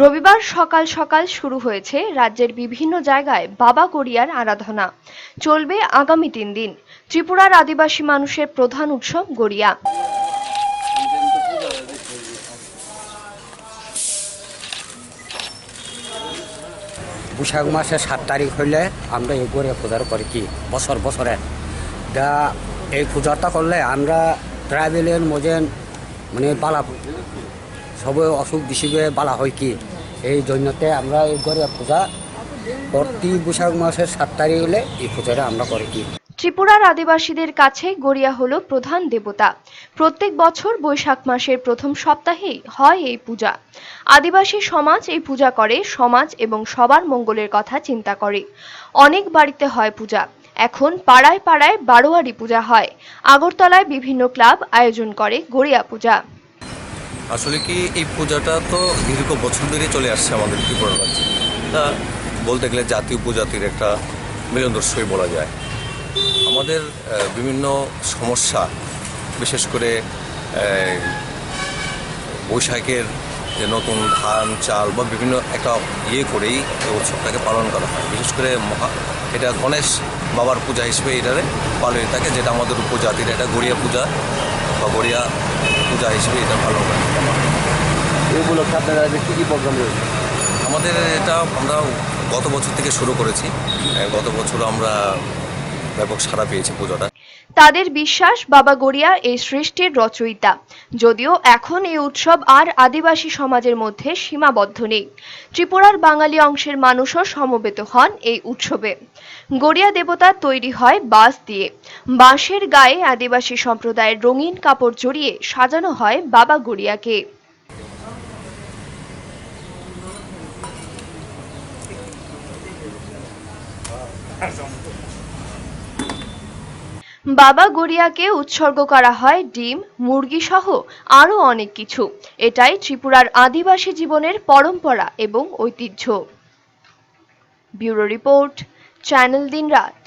রবিবার সকাল সকাল শুরু হয়েছে রাজ্যের বিভিন্ন জায়গায় বাবা গড়িয়ার আরাধনা। চলবে আগামী তিন দিন। ত্রিপুরার আদিবাসী মানুষের প্রধান উৎসব গড়িয়া। বৈশাখ মাসের সাত তারিখ হইলে আমরা এই করে পূজার করি কি? বছর বছরে। দা এই পূজাটা করলে আমরা ট্রাইবেলের মজেন মানে বালা সবে অসুখ বিসুখে বালা হয় কি? এই জন্যতে আমরা এই করে পূজা প্রতি বৈশাখ মাসের সাত তারিখ হলে এই পূজাটা আমরা করি কি? ত্রিপুরার আদিবাসীদের কাছে গড়িয়া হলো প্রধান দেবতা। প্রত্যেক বছর বৈশাখ মাসের প্রথম সপ্তাহেই হয় এই পূজা। আদিবাসী সমাজ এই পূজা করে, সমাজ এবং সবার মঙ্গলের কথা চিন্তা করে। অনেক বাড়িতে হয় পূজা। এখন পাড়ায় পাড়ায় বারোয়ারি পূজা হয়। আগরতলায় বিভিন্ন ক্লাব আয়োজন করে গড়িয়া পূজা। আসলে কি এই পূজাটা তো দীর্ঘ বছর ধরে চলে আসছে আমাদের ত্রিপুরা রাজ্যে? তা বলতে গেলে জাতীয় উপজাতির একটা মিলনদর্শই বলা যায়। আমাদের বিভিন্ন সমস্যা, বিশেষ করে বৈশাখের যে নতুন ধান, চাল বা বিভিন্ন একটা ইয়ে করেই উৎসবটাকে পালন করা হয়। বিশেষ করে মহা, এটা গণেশ বাবার পূজা হিসেবে এটারে পালন থাকে, যেটা আমাদের উপজাতির এটা গড়িয়া পূজা। বা গড়িয়া পূজা হিসেবে এটা ভালো হয়। এই উপলক্ষে আপনারা কী কী প্রোগ্রাম রয়েছে? আমাদের এটা আমরা গত বছর থেকে শুরু করেছি। গত বছর আমরা ব্যাপক সাড়া পেয়েছি পুজোটা। তাদের বিশ্বাস বাবা গড়িয়া এই সৃষ্টির রচয়িতা। যদিও এখন এই উৎসব আর আদিবাসী সমাজের মধ্যে সীমাবদ্ধ নেই। ত্রিপুরার বাঙালি অংশের মানুষও সমবেত হন এই উৎসবে। গড়িয়া দেবতা তৈরি হয় বাঁশ দিয়ে। বাঁশের গায়ে আদিবাসী সম্প্রদায়ের রঙিন কাপড় জড়িয়ে সাজানো হয় বাবা গড়িয়াকে। বাবা গড়িয়াকে উৎসর্গ করা হয় ডিম, মুরগি সহ আরও অনেক কিছু। এটাই ত্রিপুরার আদিবাসী জীবনের পরম্পরা এবং ঐতিহ্য। ব্যুরো রিপোর্ট, চ্যানেল দিন রাত